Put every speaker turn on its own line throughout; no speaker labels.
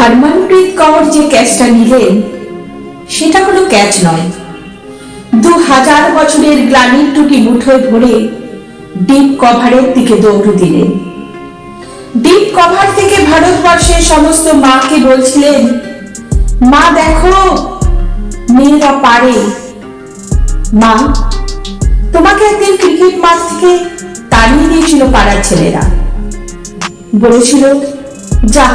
হরমনপ্রীত কৌর যে ক্যাচটা নিলেন, সেটা কোনো ক্যাচ নয়। দু হাজার বছরের গ্লানির টুটি মুঠোয় ধরে ডিপ কভারের দিকে দৌড় দিলেন। ডিপ কভার থেকে ভারতবর্ষের সমস্ত মাকে বলছিলেন, মা, দেখো, মেয়েরা পারে। মা, তোমাকে একদিন ক্রিকেট মাঠ থেকে তাড়িয়ে দিয়েছিল পাড়ার ছেলেরা। বলেছিল, যা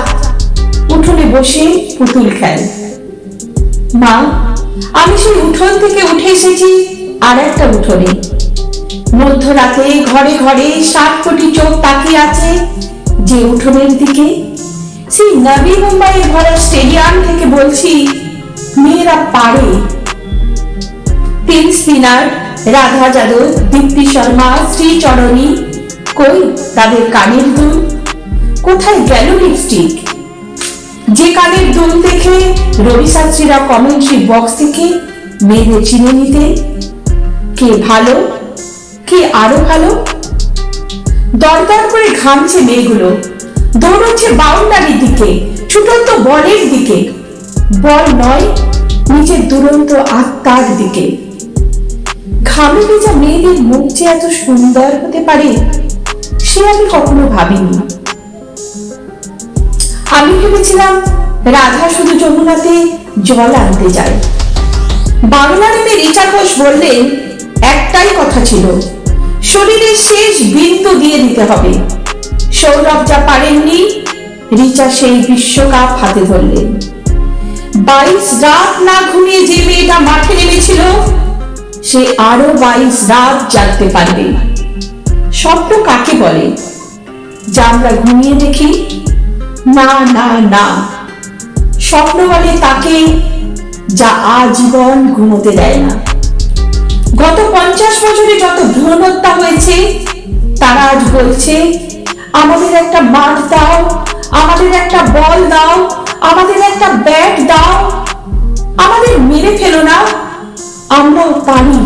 বসে পুতুল খেল। মা, আমি সেই উঠোন থেকে উঠে এসেছি, আর একটা উঠোনে। মধ্যরাতে ঘরে ঘরে সাত কোটি চোখ তাকিয়ে আছে যে উঠোনের দিকে। সেই নবী মুম্বাইয়ের ভরা স্টেডিয়াম থেকে বলছি, মেয়েরা পারে। তিন স্পিনার, রাধা যাদব, দীপ্তি শর্মা, শ্রী চরণী, কই তাদের কানের দুল? কোথায় গেল লিপস্টিক যে কানের দুল দেখে রবি শাস্ত্রীরা কমেন্ট্রি বক্স থেকে মেয়েদের চিনে নিতে। কে ভালো? কে আরও ভালো? দরদর করে ঘামছে মেয়েগুলো। দৌড়চ্ছে বাউন্ডারির দিকে, ছুটন্ত বলের দিকে। বল নয়, নিজের দুরন্ত আত্মার দিকে। ঘামে ভেজা মেয়েদের মুখ যে এত সুন্দর হতে পারে, সে আমি কখনো ভাবিনি। আমি ভেবেছিলাম রাধা শুধু যমুনাতে জল আনতে যায়। বাংলা রিচা ঘোষ বললেন, একটাই কথা ছিল শরীরের শেষ বিন্দু দিয়ে দিতে হবে। সৌরভ যা পারেননি রিচা সেই বিশ্বকাপ হাতে ধরলেন। বাইশ রাত না ঘুমিয়ে যে মেয়েটা মাঠে নেমেছিল, সে আরও বাইশ রাত জাগতে পারবে। স্বপ্ন কাকে বলে? যা আমরা ঘুমিয়ে দেখি না না না। স্বপ্ন বলে তাকে যা আজীবন ঘুমোতে দেয় না। গত পঞ্চাশ বছরে যত ভ্রূণ হত্যা হয়েছে, তারা আজ বলছে, আমাদের একটা মাঠ দাও, আমাদের একটা বল দাও, আমাদের একটা ব্যাট দাও, আমাদের মেরে ফেলো না, আমরাও পারি।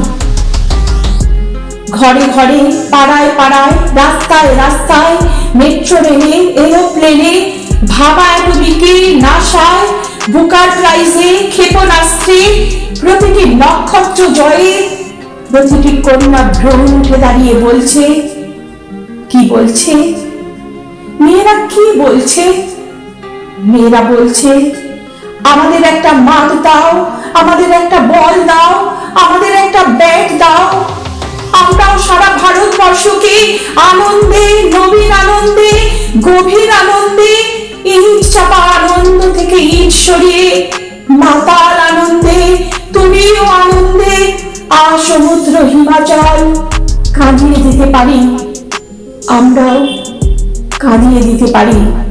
ঘরে ঘরে, পাড়ায় পাড়ায়, রাস্তায় রাস্তায়, মেট্রো রেলে, এরোপ্লেনে ভাবা অ্যাটমিকে নাসায় বুকার প্রাইজে ক্ষেপণাস্ত্রে প্রতিটি নক্ষত্র জয়ে, প্রতিটি কন্যা ভ্রমণ উঠে দাঁড়িয়ে বলছে, কি বলছে? মেয়েরা কি বলছে? মেয়েরা বলছে, আমাদের একটা মাঠ দাও, আমাদের একটা বল দাও, আমাদের একটা ব্যাট দাও। আমরাও সারা ভারতবর্ষকে আনন্দে, নবীন আনন্দে, গভীর আনন্দে সমুদ্র হিমাচল। কাঁদিয়ে দিতে পারি। আমরাও কাঁদিয়ে দিতে পারি।